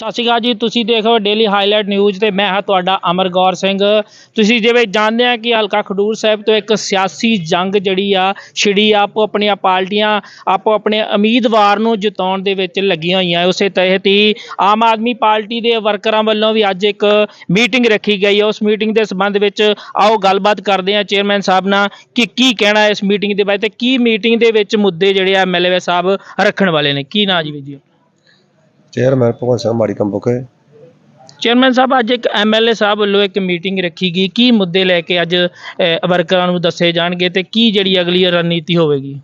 ਸਤਿ ਸ਼੍ਰੀ ਅਕਾਲ ਜੀ, ਤੁਸੀਂ ਦੇਖ ਰਹੇ ਹੋ ਡੇਲੀ ਹਾਈਲਾਈਟ ਨਿਊਜ਼ ਤੇ ਮੈਂ ਹਾਂ ਤੁਹਾਡਾ ਅਮਰਗੌਰ ਸਿੰਘ। ਤੁਸੀਂ ਜਿਵੇਂ ਜਾਣਦੇ ਆ ਕਿ ਹਲਕਾ ਖਡੂਰ ਸਾਹਿਬ ਤੋਂ ਇੱਕ ਸਿਆਸੀ ਜੰਗ ਜਿਹੜੀ ਆ, ਛਿੜੀ ਆ ਆਪੋ ਆਪਣੀਆਂ ਪਾਰਟੀਆਂ, ਆਪੋ ਆਪਣੇ ਉਮੀਦਵਾਰ ਨੂੰ ਜਿਤਾਉਣ ਦੇ ਵਿੱਚ ਲੱਗੀਆਂ ਹੋਈਆਂ। ਉਸੇ ਤਹਿਤ ਹੀ ਆਮ ਆਦਮੀ ਪਾਰਟੀ ਦੇ ਵਰਕਰਾਂ ਵੱਲੋਂ ਵੀ ਅੱਜ ਇੱਕ ਮੀਟਿੰਗ ਰੱਖੀ ਗਈ ਹੈ ਉਸ ਮੀਟਿੰਗ ਦੇ ਸੰਬੰਧ ਵਿੱਚ ਆਓ ਗੱਲਬਾਤ ਕਰਦੇ ਹਾਂ ਚੇਅਰਮੈਨ ਸਾਹਿਬ ਨਾਲ ਕਿ ਕੀ ਕਹਿਣਾ ਇਸ ਮੀਟਿੰਗ ਦੇ ਬਾਰੇ ਤੇ ਕੀ ਮੀਟਿੰਗ ਦੇ ਵਿੱਚ ਮੁੱਦੇ ਜਿਹੜੇ ਆ ਐਮਐਲਏ ਸਾਹਿਬ ਰੱਖਣ ਵਾਲੇ ਨੇ। ਕੀ ਨਾਂ ਜੀ ਵੀਰ ਜੀ? ਚੇਅਰਮੈਨ ਭਗਵੰਤ ਸਿੰਘ ਮਾੜੀ ਕੰਬੋਕੇ ਚੇਅਰਮੈਨ ਸਾਹਿਬ ਅੱਜ ਇੱਕ ਐਮਐਲਏ ਸਾਹਿਬ ਵੱਲੋਂ ਇੱਕ ਮੀਟਿੰਗ ਰੱਖੀ ਗਈ। ਕੀ ਮੁੱਦੇ ਲੈ ਕੇ ਅੱਜ ਅਹ, ਵਰਕਰਾਂ ਨੂੰ ਦੱਸੇ ਜਾਣਗੇ ਤੇ ਕੀ ਜਿਹੜੀ ਅਗਲੀ ਰਣਨੀਤੀ ਹੋਵੇਗੀ?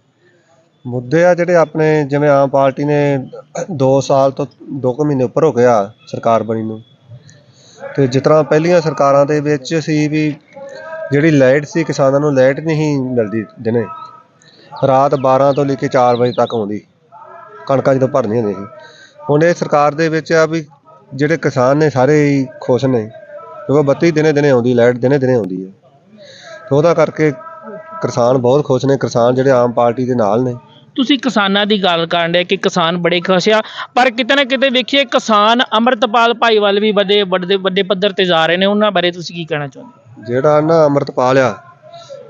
ਮੁੱਦੇ ਆ ਜਿਹੜੇ ਆਪਣੇ ਜਿਵੇਂ ਆਮ ਪਾਰਟੀ ਨੇ 2 ਸਾਲ ਤੋਂ 2 ਕੁ ਮਹੀਨੇ ਉੱਪਰ ਹੋ ਗਿਆ ਸਰਕਾਰ ਬਣੀ ਨੂੰ। ਤੇ ਜਿਸ ਤਰ੍ਹਾਂ ਪਹਿਲੀਆਂ ਸਰਕਾਰਾਂ ਦੇ ਵਿੱਚ ਸੀ ਵੀ ਜਿਹੜੀ ਲਾਈਟ ਸੀ ਕਿਸਾਨਾਂ ਨੂੰ ਲਾਈਟ ਨਹੀਂ ਮਿਲਦੀ ਦਿਨੇ। ਰਾਤ 12 ਤੋਂ ਲੈ ਕੇ 4 ਵਜੇ ਤੱਕ ਆਉਂਦੀ। ਕਣਕਾਂ ਜਦੋਂ ਭਰਨੀਆਂ ਹੁੰਦੀਆਂ ਸੀ। ਹੁਣ ਇਹ ਸਰਕਾਰ ਦੇ ਵਿੱਚ ਆ ਵੀ ਜਿਹੜੇ ਕਿਸਾਨ ਨੇ ਸਾਰੇ ਹੀ ਖੁਸ਼ ਨੇ ਕਿਉਂਕਿ ਬੱਤੀ ਦਿਨੇ ਦਿਨੇ ਆਉਂਦੀ ਲਾਈਟ ਦਿਨੇ ਦਿਨੇ ਆਉਂਦੀ ਹੈ। ਤੇ ਉਹਦਾ ਕਰਕੇ ਕਿਸਾਨ ਬਹੁਤ ਖੁਸ਼ ਨੇ ਕਿਸਾਨ ਜਿਹੜੇ ਆਮ ਪਾਰਟੀ ਦੇ ਨਾਲ ਨੇ। ਤੁਸੀਂ ਕਿਸਾਨਾਂ ਦੀ ਗੱਲ ਕਰਨ ਦੇ ਕਿ ਕਿਸਾਨ ਬੜੇ ਖੁਸ਼ ਆ ਪਰ ਕਿਤੇ ਨਾ ਕਿਤੇ ਵੇਖੀਏ ਕਿਸਾਨ ਅਮਰਤਪਾਲ ਭਾਈ ਵੱਲ ਵੀ ਵੱਡੇ ਵੱਡੇ ਵੱਡੇ ਪੱਧਰ ਤੇ ਜਾ ਰਹੇ ਨੇ ਉਹਨਾਂ ਬਾਰੇ ਤੁਸੀਂ ਕੀ ਕਹਿਣਾ ਚਾਹੁੰਦੇ ਜਿਹੜਾ ਨਾ ਅੰਮ੍ਰਿਤਪਾਲ ਆ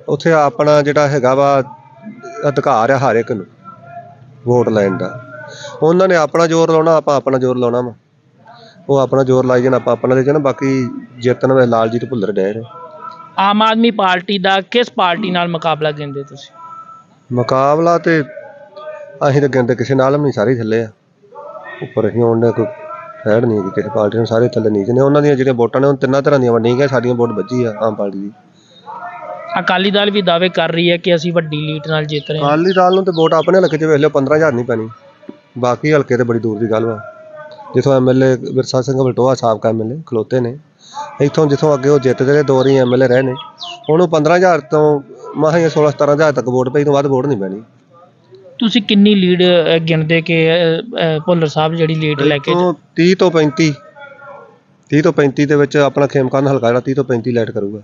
ਉੱਥੇ ਆਪਣਾ ਜਿਹੜਾ ਹੈਗਾ ਵਾ ਅਧਿਕਾਰ ਆ ਹਰ ਇੱਕ ਨੂੰ ਵੋਟ ਲੈਣ ਦਾ। ਉਹਨਾਂ ਨੇ ਆਪਣਾ ਜ਼ੋਰ ਲਾਉਣਾ ਆਪਾਂ ਆਪਣਾ ਜ਼ੋਰ ਲਾਉਣਾ ਵਾ। ਉਹ ਆਪਣਾ ਜ਼ੋਰ ਲਾਈ ਜਾਣ ਆਪਾਂ ਆਪਣਾ ਦੇ ਜਾਣਾ ਬਾਕੀ ਜਿੱਤਣ ਵੇ ਲਾਲਜੀਤ ਭੁੱਲਰ ਡੈ ਨੇ ਆਮ ਆਦਮੀ ਪਾਰਟੀ ਦਾ ਕਿਸ ਪਾਰਟੀ ਨਾਲ ਮੁਕਾਬਲਾ ਕਹਿੰਦੇ ਤੁਸੀਂ? ਮੁਕਾਬਲਾ ਤੇ ਅਸੀਂ ਤਾਂ ਕਹਿੰਦੇ ਕਿਸੇ ਨਾਲ ਵੀ ਨਹੀਂ ਸਾਰੇ ਹੀ ਥੱਲੇ ਆ। ਉੱਪਰ ਅਸੀਂ ਉਹਨਾਂ ਕੋਈ ਫੈੜ ਨਹੀਂ ਹੈਗੀ ਕਿਸੇ ਪਾਰਟੀ ਨੂੰ ਸਾਰੇ ਥੱਲੇ ਨੀਚੇ ਨੇ ਉਹਨਾਂ ਦੀਆਂ ਜਿਹੜੀਆਂ ਵੋਟਾਂ ਨੇ ਉਹ ਤਿੰਨਾਂ ਤਰ੍ਹਾਂ ਦੀਆਂ ਵੰਡੀਆਂ ਗਈਆਂ ਸਾਡੀਆਂ ਵੋਟ ਵੱਜੀ ਆ ਆਮ ਪਾਰਟੀ ਦੀ। ਅਕਾਲੀ ਦਲ ਵੀ ਦਾਅਵੇ ਕਰ ਰਹੀ ਹੈ ਕਿ ਅਸੀਂ ਵੱਡੀ ਲੀਡ ਨਾਲ ਜਿੱਤ ਰਹੇ ਹਾਂ। ਅਕਾਲੀ ਦਲ ਨੂੰ ਤੇ ਵੋਟ ਆਪਣੇ ਹਲਕੇ 'ਚ ਵੇਖ ਲਿਓ 15000 ਨਹੀਂ ਪੈਣੀ। ਬਾਕੀ ਹਲਕੇ ਤੇ ਬੜੀ ਦੂਰ ਦੀ ਗੱਲ ਵਾ। ਜਿੱਥੋਂ ਐਮਐਲਏ ਵਿਰਸਾ ਸਿੰਘ ਬਲਟੋਆ ਸਾਬਕਾ ਐਮਐਲਏ ਖਲੋਤੇ ਨੇ। ਇੱਥੋਂ ਜਿੱਥੋਂ ਅੱਗੇ ਉਹ ਜਿੱਤਦੇ ਰਹੇ ਦੋ ਵਾਰੀ ਐਮਐਲਏ ਰਹੇ ਨੇ। ਉਹਨੂੰ 15000 ਤੋਂ ਮਸਾਂ ਹੀ 16 17000 ਤੱਕ ਵੋਟ ਪਈ ਤੋਂ ਵੱਧ ਵੋਟ ਨਹੀਂ ਪੈਣੀ। ਤੁਸੀਂ ਕਿੰਨੀ ਲੀਡ ਗਿਣਦੇ ਕਿ ਅਹ, ਅਹ, ਭੁੱਲਰ ਸਾਹਿਬ ਜਿਹੜੀ ਲੀਡ ਲੈ ਕੇ ਤੋਂ 30 ਤੋਂ 35 30 ਤੋਂ 35 ਦੇ ਵਿੱਚ ਆਪਣਾ ਖੇਮਕਾਨ ਹਲਕਾ ਜਿਹੜਾ 30 ਤੋਂ 35 ਲਾਈਟ ਕਰੂਗਾ।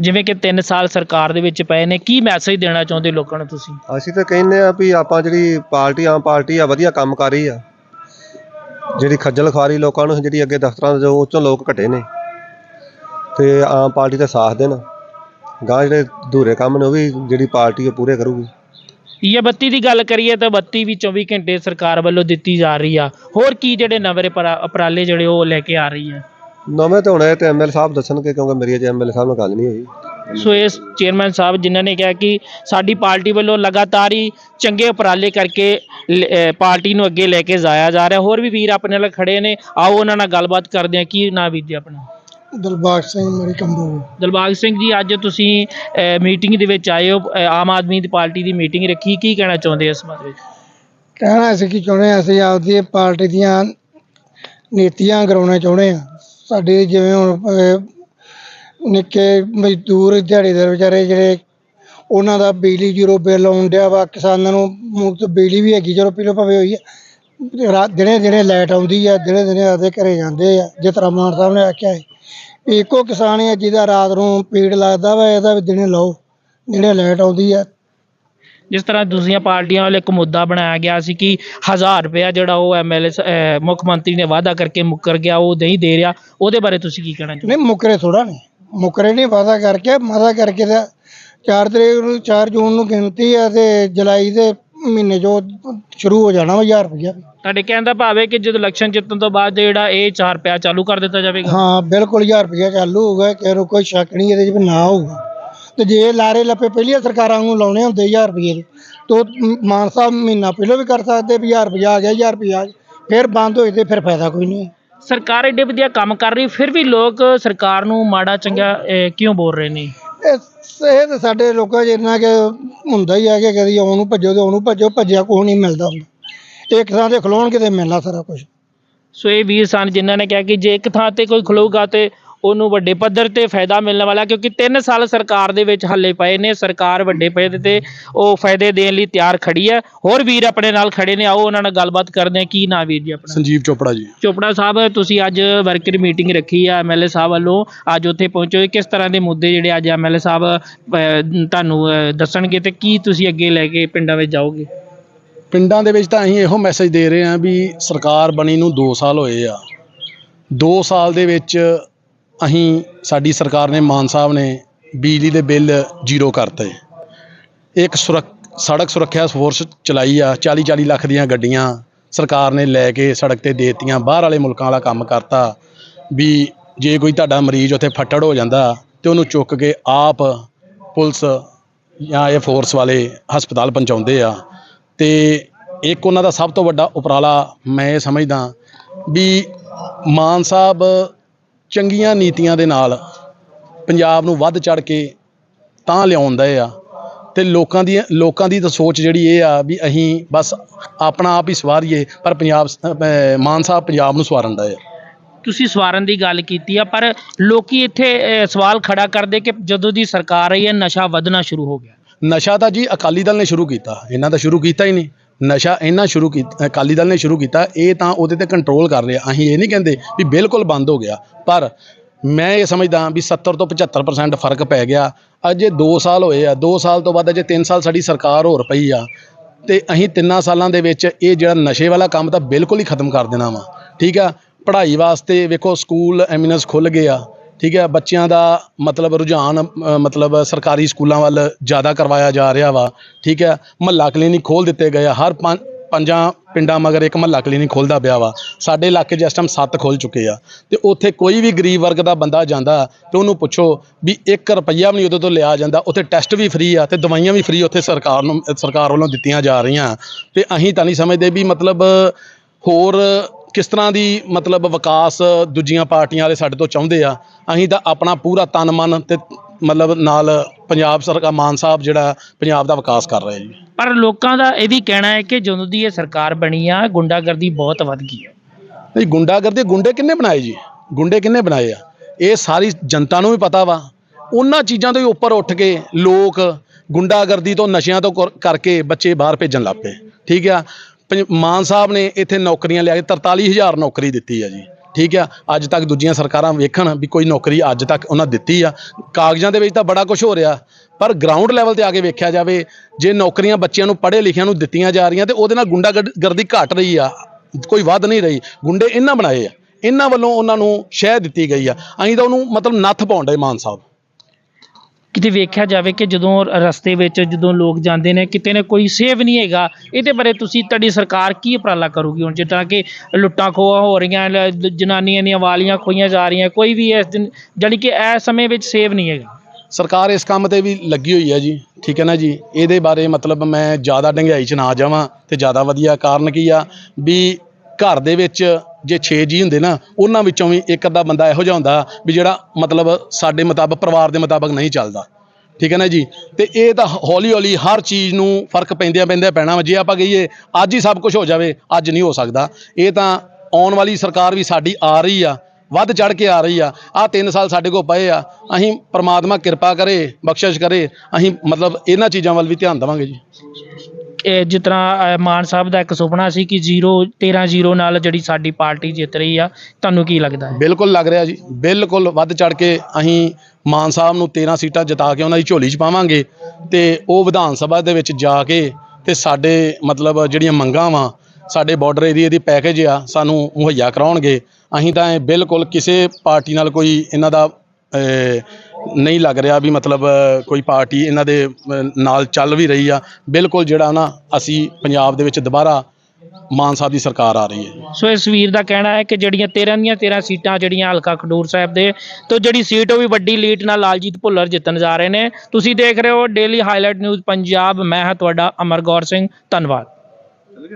ਜਿਵੇਂ ਕਿ 3 ਸਾਲ ਸਰਕਾਰ ਦੇ ਵਿੱਚ ਪਏ ਨੇ ਕੀ ਮੈਸੇਜ ਦੇਣਾ ਚਾਹੁੰਦੇ ਲੋਕਾਂ ਨੂੰ ਤੁਸੀਂ? ਅਸੀਂ ਤਾਂ ਕਹਿੰਦੇ ਆ ਵੀ ਆਪਾਂ ਜਿਹੜੀ ਪਾਰਟੀ ਆਮ ਪਾਰਟੀ ਆ ਵਧੀਆ ਕੰਮ ਕਰ ਰਹੀ ਆ। ਜਿਹੜੀ ਖੱਜਲ ਖੁਆਰੀ ਲੋਕਾਂ ਨੂੰ ਜਿਹੜੀ ਅੱਗੇ ਦਫ਼ਤਰਾਂ ਦੇ ਉਹ ਚੋਂ ਲੋਕ ਘਟੇ ਨੇ। ਤੇ ਆਮ ਪਾਰਟੀ ਦਾ ਸਾਥ ਦੇਣ। ਗਾਂ ਜਿਹੜੇ ਅਧੂਰੇ ਕੰਮ ਨੇ ਉਹ ਵੀ ਜਿਹੜੀ ਪਾਰਟੀ ਉਹ ਪੂਰੇ ਕਰੂਗੀ। ਇਹ ਬੱਤੀ ਦੀ ਗੱਲ ਕਰੀਏ ਤਾਂ ਬੱਤੀ ਵੀ 24 ਘੰਟੇ ਸਰਕਾਰ ਵੱਲੋਂ ਦਿੱਤੀ ਜਾ ਰਹੀ ਆ। ਹੋਰ ਕੀ ਜਿਹੜੇ ਨਵੇਂ ਉਪਰਾ- ਉਪਰਾਲੇ ਜਿਹੜੇ ਉਹ ਲੈ ਕੇ ਆ ਰਹੀ ਹੈ ਨਵੇਂ ਤੇ ਹੋਣੇ ਤੇ ਐਮਐਲ ਸਾਹਿਬ ਦੱਸਣਗੇ ਕਿਉਂਕਿ ਮੇਰੀ ਅਜੇ ਐਮਐਲ ਸਾਹਿਬ ਨਾਲ ਗੱਲ ਨਹੀਂ ਹੋਈ। ਸੋ ਇਸ ਚੇਅਰਮੈਨ ਸਾਹਿਬ ਜਿਨ੍ਹਾਂ ਨੇ ਕਿਹਾ ਕਿ ਸਾਡੀ ਪਾਰਟੀ ਵੱਲੋਂ ਲਗਾਤਾਰ ਹੀ ਚੰਗੇ ਉਪਰਾਲੇ ਕਰਕੇ ਲ- ਅਹ ਪਾਰਟੀ ਨੂੰ ਅੱਗੇ ਲੈ ਕੇ ਜਾਇਆ ਜਾ ਰਿਹਾ। ਹੋਰ ਵੀ ਵੀਰ ਆਪਣੇ ਨਾਲ ਖੜੇ ਨੇ। ਆਓ ਉਹਨਾਂ ਨਾਲ ਗੱਲਬਾਤ ਕਰਦੇ ਹਾਂ। ਕੀ ਨਾਂ ਵੀਰ ਜੀ ਆਪਣਾ? ਦਿਲਬਾਗ ਸਿੰਘ ਮੇਰੀ ਕੰਬੋ ਦਿਲਬਾਗ ਸਿੰਘ ਜੀ ਅੱਜ ਤੁਸੀਂ ਮੀਟਿੰਗ ਦੇ ਵਿੱਚ ਆਏ ਹੋ। ਅਹ ਆਮ ਆਦਮੀ ਦੀ ਪਾਰਟੀ ਦੀ ਮੀਟਿੰਗ ਰੱਖੀ। ਕੀ ਕਹਿਣਾ ਚਾਹੁੰਦੇ ਹੋ ਇਸ ਬਾਰੇ? ਵਿੱਚ ਕਹਿਣਾ ਅਸੀਂ ਕੀ ਚਾਹੁੰਦੇ ਹਾਂ ਅਸੀਂ ਆਪਦੀ ਪਾਰਟੀ ਦੀਆਂ ਨੀਤੀਆਂ ਕਰਾਉਣਾ ਚਾਹੁੰਦੇ ਹਾਂ। ਸਾਡੇ ਜਿਵੇਂ ਹੁਣ ਅਹ, ਨਿੱਕੇ ਮਜ਼ਦੂਰ ਦਿਹਾੜੀਦਾਰ ਵਿਚਾਰੇ ਜਿਹੜੇ ਉਹਨਾਂ ਦਾ ਬਿਜਲੀ ਜ਼ੀਰੋ ਬਿੱਲ ਆਉਣ ਡਿਆ ਵਾ ਕਿਸਾਨਾਂ ਨੂੰ ਮੁਫਤ ਬਿਜਲੀ ਵੀ ਹੈਗੀ ਚਲੋ ਪੀਲੋ ਭਾਵੇਂ ਹੋਈ ਆ। ਰਾਤ ਦਿਨੇ ਦਿਨੇ ਲਾਈਟ ਆਉਂਦੀ ਆ ਦਿਨੇ ਦਿਨੇ ਆਪਦੇ ਘਰੇ ਜਾਂਦੇ ਆ ਜਿਸ ਤਰ੍ਹਾਂ ਮਾਨ ਸਾਹਿਬ ਨੇ ਆਖਿਆ ਹੈ ਵੀ ਇੱਕੋ ਕਿਸਾਨ ਹੈ ਜਿਹਦਾ ਰਾਤ ਨੂੰ ਪੀੜ ਲੱਗਦਾ ਵਾ ਇਹਦਾ ਵੀ ਦਿਨੇ ਲਾਓ ਦਿਨੇ ਲਾਈਟ ਆਉਂਦੀ ਆ। ਜਿਸ ਤਰ੍ਹਾਂ ਦੂਸਰੀਆਂ ਪਾਰਟੀਆਂ ਵੱਲ ਇੱਕ ਮੁੱਦਾ ਬਣਾਇਆ ਗਿਆ ਸੀ ਕਿ 1000 ਰੁਪਇਆ ਜਿਹੜਾ ਉਹ ਐਮਐਲਏ ਮੁੱਖ ਮੰਤਰੀ ਨੇ ਵਾਅਦਾ ਕਰਕੇ ਮੁੱਕਰ ਗਿਆ ਉਹ ਨਹੀਂ ਦੇ ਰਿਹਾ। ਉਹਦੇ ਬਾਰੇ ਤੁਸੀਂ ਕੀ ਕਹਿਣਾ ਚਾਹੁੰਦੇ ਨਹੀਂ ਮੁਕਰੇ ਥੋੜਾ ਨਹੀਂ। ਮੁਕਰੇ ਨਹੀਂ ਵਾਦਾ ਕਰਕੇ ਵਾਦਾ ਕਰਕੇ ਤਾਂ 4 ਤਰੀਕ ਨੂੰ 4 ਜੂਨ ਨੂੰ ਗਿਣਤੀ ਆ ਤੇ ਜੁਲਾਈ ਦੇ ਮਹੀਨੇ ਜੋ ਸ਼ੁਰੂ ਹੋ ਜਾਣਾ ਵਾ 1000 ਰੁਪਇਆ। ਤੁਹਾਡੇ ਕਹਿਣ ਦਾ ਭਾਵ ਹੈ ਕਿ ਜਦੋਂ ਇਲੈਕਸ਼ਨ ਜਿੱਤਣ ਤੋਂ ਬਾਅਦ ਜਿਹੜਾ ਇਹ 4 ਰੁਪਇਆ ਚਾਲੂ ਕਰ ਦਿੱਤਾ ਜਾਵੇਗਾ? ਹਾਂ ਬਿਲਕੁਲ 1000 ਰੁਪਇਆ ਚਾਲੂ ਹੋਊਗਾ ਕਿਸੇ ਨੂੰ ਕੋਈ ਸ਼ੱਕ ਨਹੀਂ ਇਹਦੇ 'ਚ ਵੀ ਨਾ ਹੋਊਗਾ। ਤੇ ਜੇ ਲਾਰੇ ਲੱਪੇ ਪਹਿਲੀਆਂ ਸਰਕਾਰਾਂ ਨੂੰ ਲਾਉਣੇ ਹੁੰਦੇ 1000 ਰੁਪਏ ਦੇ ਤੋ ਮਾਨ ਸਾਹਿਬ ਮਹੀਨਾ ਪਹਿਲਾਂ ਵੀ ਕਰ ਸਕਦੇ ਵੀ 1000 ਰੁਪਇਆ ਆ ਗਿਆ 1000 ਰੁਪਇਆ ਆ ਗਿਆ। ਫਿਰ ਬੰਦ ਹੋਏ ਤੇ ਫਿਰ ਫਾਇਦਾ ਕੋਈ ਨਹੀਂ ਸਰਕਾਰ ਏਡੇ ਵਧੀਆ ਕੰਮ ਕਰ ਰਹੀ ਫਿਰ ਵੀ ਲੋਕ ਸਰਕਾਰ ਨੂੰ ਮਾੜਾ ਚੰਗਾ ਕਿਉਂ ਬੋਲ ਰਹੇ ਨੇ? ਇਹ ਤਾਂ ਸਾਡੇ ਲੋਕਾਂ 'ਚ ਇੰਨਾ ਕਿ ਹੁੰਦਾ ਹੀ ਹੈ ਕਿ ਕਦੀ ਆਉਣ ਨੂੰ ਭੱਜੋ ਤੇ ਆਉਣ ਨੂੰ ਭੱਜੋ ਭੱਜਿਆ ਕੋਈ ਨਹੀਂ ਮਿਲਦਾ ਹੁੰਦਾ। ਇੱਕ ਥਾਂ ਤੇ ਖਲੋਣ ਕਿਤੇ ਮਿਲਣਾ ਸਾਰਾ ਕੁਝ ਸੋ ਇਹ ਵੀਰ ਸਨ ਜਿਨ੍ਹਾਂ ਨੇ ਕਿਹਾ ਕਿ ਜੇ ਇੱਕ ਥਾਂ ਤੇ ਕੋਈ ਖਲੋਊਗਾ ਤੇ ਉਹਨੂੰ ਵੱਡੇ ਪੱਧਰ ਤੇ ਫਾਇਦਾ ਮਿਲਣ ਵਾਲਾ ਕਿਉਂਕਿ 3 ਸਾਲ ਸਰਕਾਰ ਦੇ ਵਿੱਚ ਹੱਲੇ ਪਏ ਨੇ ਸਰਕਾਰ ਵੱਡੇ ਪੱਧਰ ਤੇ ਉਹ ਫਾਇਦੇ ਦੇਣ ਲਈ ਤਿਆਰ ਖੜੀ ਹੈ ਹੋਰ ਵੀਰ ਆਪਣੇ ਨਾਲ ਖੜੇ ਨੇ ਆਓ ਉਹਨਾਂ ਨਾਲ ਗੱਲਬਾਤ ਕਰਦੇ ਹਾਂ। ਕੀ ਨਾਂ ਵੀਰ ਜੀ ਆਪਣਾ? ਸੰਜੀਵ ਚੋਪੜਾ ਜੀ। ਚੋਪੜਾ ਸਾਹਿਬ ਤੁਸੀਂ ਅੱਜ ਵਰਕਰ ਮੀਟਿੰਗ ਰੱਖੀ ਆ ਐਮਐਲਏ ਸਾਹਿਬ ਵੱਲੋਂ। ਅੱਜ ਉੱਥੇ ਪਹੁੰਚੇ ਕਿਸ ਤਰ੍ਹਾਂ ਦੇ ਮੁੱਦੇ ਜਿਹੜੇ ਅੱਜ ਐਮਐਲਏ ਸਾਹਿਬ ਤੁਹਾਨੂੰ ਦੱਸਣਗੇ ਤੇ ਕੀ ਤੁਸੀਂ ਅੱਗੇ ਲੈ ਕੇ ਪਿੰਡਾਂ ਵਿੱਚ ਜਾਓਗੇ? ਪਿੰਡਾਂ ਦੇ ਵਿੱਚ ਤਾਂ ਅਸੀਂ ਇਹੋ ਮੈਸੇਜ ਦੇ ਰਹੇ ਹਾਂ ਵੀ ਸਰਕਾਰ ਬਣੀ ਨੂੰ 2 ਸਾਲ ਹੋਏ ਆ। 2 ਸਾਲ ਦੇ ਵਿੱਚ ਅਸੀਂ ਸਾਡੀ ਸਰਕਾਰ ਨੇ, ਮਾਨ ਸਾਹਿਬ ਨੇ ਬਿਜਲੀ ਦੇ ਬਿੱਲ ਜ਼ੀਰੋ ਕਰਤੇ। ਇੱਕ ਸੁਰੱਖ, ਸੜਕ ਸੁਰੱਖਿਆ ਫੋਰਸ ਚਲਾਈ ਆ 40 40 ਲੱਖ ਦੀਆਂ ਗੱਡੀਆਂ ਸਰਕਾਰ ਨੇ ਲੈ ਕੇ ਸੜਕ ਤੇ ਦੇ ਦਿੱਤੀਆਂ। ਬਾਹਰ ਵਾਲੇ ਮੁਲਕਾਂ ਵਾਲਾ ਕੰਮ ਕਰਤਾ ਵੀ ਜੇ ਕੋਈ ਤੁਹਾਡਾ ਮਰੀਜ਼ ਉੱਥੇ ਫੱਟੜ ਹੋ ਜਾਂਦਾ ਤੇ ਉਹਨੂੰ ਚੁੱਕ ਕੇ ਆਪ ਪੁਲਿਸ ਜਾਂ ਇਹ ਫੋਰਸ ਵਾਲੇ ਹਸਪਤਾਲ ਪਹੁੰਚਾਉਂਦੇ ਆ। ਤੇ ਇੱਕ ਉਹਨਾਂ ਦਾ ਸਭ ਤੋਂ ਵੱਡਾ ਉਪਰਾਲਾ ਮੈਂ ਇਹ ਸਮਝਦਾ ਵੀ ਮਾਨ ਸਾਹਿਬ ਚੰਗੀਆਂ ਨੀਤੀਆਂ ਦੇ ਨਾਲ ਪੰਜਾਬ ਨੂੰ ਵੱਧ ਚੜ ਕੇ ਤਾਂ ਲਿਆਉਂਦਾ ਆ। ਤੇ ਲੋਕਾਂ ਦੀ ਲੋਕਾਂ ਦੀ ਤਾਂ ਸੋਚ ਜਿਹੜੀ ਇਹ ਆ ਵੀ ਅਸੀਂ ਬਸ ਆਪਣਾ ਆਪ ਹੀ ਸਵਾਰੀਏ ਪਰ ਪੰਜਾਬ ਮਾਨ ਸਾਹਿਬ ਪੰਜਾਬ ਨੂੰ ਸਵਾਰਨ ਦਾ ਆ। ਤੁਸੀਂ ਸਵਾਰਨ ਦੀ ਗੱਲ ਕੀਤੀ ਆ ਪਰ ਲੋਕੀ ਇੱਥੇ ਸਵਾਲ ਖੜਾ ਕਰਦੇ ਕਿ ਜਦੋਂ ਦੀ ਸਰਕਾਰ ਆਈ ਹੈ ਨਸ਼ਾ ਵਧਣਾ ਸ਼ੁਰੂ ਹੋ ਗਿਆ। ਨਸ਼ਾ ਤਾਂ ਜੀ ਅਕਾਲੀ ਦਲ ਨੇ ਸ਼ੁਰੂ ਕੀਤਾ। ਇਹਨਾਂ ਤਾਂ ਸ਼ੁਰੂ ਕੀਤਾ ਹੀ ਨਹੀਂ। ਨਸ਼ਾ ਇਹਨਾਂ ਸ਼ੁਰੂ ਕੀਤਾ ਅਕਾਲੀ ਦਲ ਨੇ ਸ਼ੁਰੂ ਕੀਤਾ, ਇਹ ਤਾਂ ਉਹਦੇ ਤੇ ਕੰਟਰੋਲ ਕਰ ਰਿਹਾ। ਅਸੀਂ ਇਹ ਨਹੀਂ ਕਹਿੰਦੇ ਵੀ ਬਿਲਕੁਲ ਬੰਦ ਹੋ ਗਿਆ। ਪਰ ਮੈਂ ਇਹ ਸਮਝਦਾ ਵੀ 70 ਤੋਂ 75% ਫ਼ਰਕ ਪੈ ਗਿਆ। ਅਜੇ 2 ਸਾਲ ਹੋਏ ਆ। 2 ਸਾਲ ਤੋਂ ਬਾਅਦ ਅਜੇ 3 ਸਾਲ ਸਾਡੀ ਸਰਕਾਰ ਹੋਰ ਪਈ ਆ। ਤੇ ਅਸੀਂ ਤਿੰਨਾਂ ਸਾਲਾਂ ਦੇ ਵਿੱਚ ਇਹ ਜਿਹੜਾ ਨਸ਼ੇ ਵਾਲਾ ਕੰਮ ਤਾਂ ਬਿਲਕੁਲ ਹੀ ਖਤਮ ਕਰ ਦੇਣਾ ਵਾ। ਠੀਕ ਆ? ਪੜ੍ਹਾਈ ਵਾਸਤੇ ਵੇਖੋ, ਸਕੂਲ ਐਮੀਨੈਂਸ ਖੁੱਲ ਗਏ ਆ। ਠੀਕ ਹੈ, ਬੱਚਿਆਂ ਦਾ ਮਤਲਬ ਰੁਝਾਨ ਮਤਲਬ ਸਰਕਾਰੀ ਸਕੂਲਾਂ ਵੱਲ ਜ਼ਿਆਦਾ ਕਰਵਾਇਆ ਜਾ ਰਿਹਾ ਵਾ, ਠੀਕ ਹੈ, ਮਹੱਲਾ ਕਲੀਨਿਕ ਖੋਲ ਦਿੱਤੇ ਗਏ ਆ, ਹਰ ਪੰਜ, ਪੰਜਾਂ ਪਿੰਡਾਂ ਮਗਰ ਇੱਕ ਮਹੱਲਾ ਕਲੀਨਿਕ ਖੁੱਲਦਾ ਪਿਆ ਵਾ, ਸਾਡੇ ਇਲਾਕੇ 'ਚ ਇਸ ਟਾਈਮ 7 ਖੁੱਲ ਚੁੱਕੇ ਆ, ਤੇ ਉੱਥੇ ਕੋਈ ਵੀ ਗਰੀਬ ਵਰਗ ਦਾ ਬੰਦਾ ਜਾਂਦਾ ਤੇ ਉਹਨੂੰ ਪੁੱਛੋ ਵੀ 1 ਰੁਪਈਆ ਵੀ ਨਹੀਂ ਉਹਦੇ ਤੋਂ ਲਿਆ ਜਾਂਦਾ, ਉੱਥੇ ਟੈਸਟ ਵੀ ਫ੍ਰੀ ਆ ਤੇ ਦਵਾਈਆਂ ਵੀ ਫ੍ਰੀ ਉੱਥੇ ਸਰਕਾਰ ਨੂੰ ਸਰਕਾਰ ਵੱਲੋਂ ਦਿੱਤੀਆਂ ਜਾ ਰਹੀਆਂ, ਤੇ ਅਸੀਂ ਤਾਂ ਨਹੀਂ ਸਮਝਦੇ ਵੀ ਮਤਲਬ ਹੋਰ ਕਿਸ ਤਰ੍ਹਾਂ ਦੀ ਮਤਲਬ ਵਿਕਾਸ ਦੂਜੀਆਂ ਪਾਰਟੀਆਂ ਵਾਲੇ ਸਾਡੇ ਤੋਂ ਚਾਹੁੰਦੇ ਆ? ਅਸੀਂ ਤਾਂ ਆਪਣਾ ਪੂਰਾ ਤਨ ਮਨ ਤੇ ਮਤਲਬ ਨਾਲ ਪੰਜਾਬ ਸਰਕਾਰ ਮਾਨ ਸਾਹਿਬ ਜਿਹੜਾ ਪੰਜਾਬ ਦਾ ਵਿਕਾਸ ਕਰ ਰਿਹਾ ਜੀ। ਪਰ ਲੋਕਾਂ ਦਾ ਇਹ ਵੀ ਕਹਿਣਾ ਹੈ ਕਿ ਜਦੋਂ ਦੀ ਇਹ ਸਰਕਾਰ ਬਣੀ ਆ ਗੁੰਡਾਗਰਦੀ ਬਹੁਤ ਵੱਧ ਗਈ ਹੈ ਨਹੀਂ ਗੁੰਡਾਗਰਦੀ ਗੁੰਡੇ ਕਿੰਨੇ ਬਣਾਏ ਜੀ? ਗੁੰਡੇ ਕਿੰਨੇ ਬਣਾਏ ਆ? ਇਹ ਸਾਰੀ ਜਨਤਾ ਨੂੰ ਵੀ ਪਤਾ ਵਾ। ਉਹਨਾਂ ਚੀਜ਼ਾਂ ਤੋਂ ਹੀ ਉੱਪਰ ਉੱਠ ਕੇ ਲੋਕ ਗੁੰਡਾਗਰਦੀ ਤੋਂ ਨਸ਼ਿਆਂ ਤੋਂ ਕਰ- ਕਰਕੇ ਬੱਚੇ ਬਾਹਰ ਭੇਜਣ ਲੱਗ ਪਏ। ਠੀਕ ਆ? ਮਾਨ ਸਾਹਿਬ ਨੇ ਇੱਥੇ ਨੌਕਰੀਆਂ ਲਿਆ ਕੇ 43000 ਨੌਕਰੀ ਦਿੱਤੀ ਆ ਜੀ। ਠੀਕ ਆ? ਅੱਜ ਤੱਕ ਦੂਜੀਆਂ ਸਰਕਾਰਾਂ ਵੇਖਣ ਵੀ ਕੋਈ ਨੌਕਰੀ ਅੱਜ ਤੱਕ ਉਹਨਾਂ ਦਿੱਤੀ ਆ। ਕਾਗਜ਼ਾਂ ਦੇ ਵਿੱਚ ਤਾਂ ਬੜਾ ਕੁਝ ਹੋ ਰਿਹਾ, ਪਰ ਗਰਾਊਂਡ ਲੈਵਲ ਤੇ ਆ ਕੇ ਵੇਖਿਆ ਜਾਵੇ, ਜੇ ਨੌਕਰੀਆਂ ਬੱਚਿਆਂ ਨੂੰ ਪੜ੍ਹੇ ਲਿਖਿਆਂ ਨੂੰ ਦਿੱਤੀਆਂ ਜਾ ਰਹੀਆਂ ਤੇ ਉਹਦੇ ਨਾਲ ਗੁੰਡਾਗਰਦੀ ਘਟ ਰਹੀ ਆ, ਕੋਈ ਵੱਧ ਨਹੀਂ ਰਹੀ। ਗੁੰਡੇ ਇਹਨਾਂ ਬਣਾਏ ਆ, ਇਹਨਾਂ ਵੱਲੋਂ ਉਹਨਾਂ ਨੂੰ ਸ਼ਹਿ ਦਿੱਤੀ ਗਈ ਆ। ਅਸੀਂ ਤਾਂ ਉਹਨੂੰ ਮਤਲਬ ਨੱਥ ਪਾਉਣ ਡਏ ਮਾਨ ਸਾਹਿਬ। ਕਿਤੇ ਵੇਖਿਆ ਜਾਵੇ ਕਿ ਜਦੋਂ ਰਸਤੇ ਵਿੱਚ ਜਦੋਂ ਲੋਕ ਜਾਂਦੇ ਨੇ, ਕਿਤੇ ਨੇ ਕੋਈ ਸੇਵ ਨਹੀਂ ਹੈਗਾ। ਇਹਦੇ ਬਾਰੇ ਤੁਸੀਂ, ਤੁਹਾਡੀ ਸਰਕਾਰ ਕੀ ਉਪਰਾਲਾ ਕਰੂਗੀ ਹੁਣ? ਜਿੱਦਾਂ ਕਿ ਲੁੱਟਾਂ ਖੋਹਾਂ ਹੋ ਰਹੀਆਂ, ਲ- ਜਨਾਨੀਆਂ ਦੀਆਂ ਵਾਲੀਆਂ ਖੋਈਆਂ ਜਾ ਰਹੀਆਂ, ਕੋਈ ਵੀ ਇਸ ਦਿਨ, ਜਾਣੀ ਕਿ ਇਸ ਸਮੇਂ ਵਿੱਚ ਸੇਵ ਨਹੀਂ ਹੈਗਾ। ਸਰਕਾਰ ਇਸ ਕੰਮ ਤੇ ਵੀ ਲੱਗੀ ਹੋਈ ਹੈ ਜੀ, ਠੀਕ ਹੈ ਨਾ ਜੀ? ਇਹਦੇ ਬਾਰੇ ਮਤਲਬ ਮੈਂ ਜ਼ਿਆਦਾ ਡੰਗਾਈ 'ਚ ਨਾ ਜਾਵਾਂ ਤੇ ਜ਼ਿਆਦਾ ਵਧੀਆ ਕਾਰਨ ਕੀ ਆ? ਵੀ ਘਰ ਦੇ ਵਿੱਚ ਜੇ 6 ਜੀ ਹੁੰਦੇ ਨਾ, ਉਹਨਾਂ ਵਿੱਚੋਂ ਵੀ ਇੱਕ ਅੱਧਾ ਬੰਦਾ ਇਹੋ ਜਿਹਾ ਹੁੰਦਾ ਵੀ ਜਿਹੜਾ ਮਤਲਬ ਸਾਡੇ ਮੁਤਾਬਕ, ਪਰਿਵਾਰ ਦੇ ਮੁਤਾਬਕ ਨਹੀਂ ਚੱਲਦਾ। ਠੀਕ ਹੈ ਨਾ ਜੀ? ਤੇ ਇਹ ਤਾਂ ਹੌਲੀ ਹੌਲੀ ਹਰ ਚੀਜ਼ ਨੂੰ ਫ਼ਰਕ ਪੈਂਦਿਆਂ ਪੈਂਦਿਆਂ ਪੈਣਾ ਵਾ। ਜੇ ਆਪਾਂ ਕਹੀਏ, ਅੱਜ ਹੀ ਸਭ ਕੁਝ ਹੋ ਜਾਵੇ, ਅੱਜ ਨਹੀਂ ਹੋ ਸਕਦਾ। ਇਹ ਤਾਂ ਆਉਣ ਵਾਲੀ ਸਰਕਾਰ ਵੀ ਸਾਡੀ ਆ ਰਹੀ ਆ, ਵੱਧ ਚੜ ਕੇ ਆ ਰਹੀ ਆ। ਆ 3 ਸਾਲ ਸਾਡੇ ਕੋਲ ਪਏ ਆ। ਅਸੀਂ ਪ੍ਰਮਾਤਮਾ ਕਿਰਪਾ ਕਰੇ, ਬਖਸ਼ਿਸ਼ ਕਰੇ। ਅਸੀਂ ਮਤਲਬ ਇਹਨਾਂ ਚੀਜ਼ਾਂ ਵੱਲ ਵੀ ਧਿਆਨ ਦੇਵਾਂਗੇ ਜੀ। ਜਿਸ ਤਰ੍ਹਾਂ ਮਾਨ ਸਾਹਿਬ ਦਾ ਇੱਕ ਸੁਪਨਾ ਸੀ ਕਿ 0 13 0 ਨਾਲ ਜਿਹੜੀ ਸਾਡੀ ਪਾਰਟੀ ਜਿੱਤ ਰਹੀ ਆ, ਤੁਹਾਨੂੰ ਕੀ ਲੱਗਦਾ ਹੈ? ਬਿਲਕੁਲ ਲੱਗ ਰਿਹਾ ਜੀ। ਬਿਲਕੁਲ ਵੱਧ ਚੜ ਕੇ ਅਸੀਂ ਮਾਨ ਸਾਹਿਬ ਨੂੰ 13 ਸੀਟਾਂ ਜਿਤਾ ਕੇ ਉਹਨਾਂ ਦੀ ਝੋਲੀ 'ਚ ਪਾਵਾਂਗੇ ਤੇ ਉਹ ਵਿਧਾਨ ਸਭਾ ਦੇ ਵਿੱਚ ਜਾ ਕੇ ਤੇ ਸਾਡੇ ਮਤਲਬ ਜਿਹੜੀਆਂ ਮੰਗਾਂ ਵਾ, ਸਾਡੇ ਬਾਰਡਰ ਏਰੀਆ ਦੀ ਪੈਕੇਜ ਆ, ਸਾਨੂੰ ਮੁਹੱਈਆ ਕਰਾਉਣਗੇ। ਅਸੀਂ ਤਾਂ ਇਹ ਬਿਲਕੁਲ ਕਿਸੇ ਪਾਰਟੀ ਨਾਲ ਕੋਈ ਇਹਨਾਂ ਦਾ ਨਹੀਂ ਲੱਗ ਰਿਹਾ ਵੀ ਮਤਲਬ ਕੋਈ ਪਾਰਟੀ ਇਹਨਾਂ ਦੇ ਨਾਲ ਚੱਲ ਵੀ ਰਹੀ ਆ। ਬਿਲਕੁਲ ਜਿਹੜਾ ਨਾ ਅਸੀਂ ਪੰਜਾਬ ਦੇ ਵਿੱਚ ਦੁਬਾਰਾ ਮਾਨ ਸਾਹਿਬ ਦੀ ਸਰਕਾਰ ਆ ਰਹੀ ਹੈ। ਸੋ ਇਸ ਵੀਰ ਦਾ ਕਹਿਣਾ ਹੈ ਕਿ ਜਿਹੜੀਆਂ 13 ਦੀਆਂ 13 ਸੀਟਾਂ ਜਿਹੜੀਆਂ ਹਲਕਾ ਖਡੂਰ ਸਾਹਿਬ ਦੇ, ਤੋਂ ਜਿਹੜੀ ਸੀਟ ਉਹ ਵੀ ਵੱਡੀ ਲੀਡ ਨਾਲ ਲਾਲਜੀਤ ਭੁੱਲਰ ਜਿੱਤਣ ਜਾ ਰਹੇ ਨੇ। ਤੁਸੀਂ ਦੇਖ ਰਹੇ ਹੋ ਡੇਲੀ ਹਾਈਲਾਈਟ ਨਿਊਜ਼ ਪੰਜਾਬ, ਮੈਂ ਹਾਂ ਤੁਹਾਡਾ ਅਮਰਗੌਰ ਸਿੰਘ, ਧੰਨਵਾਦ।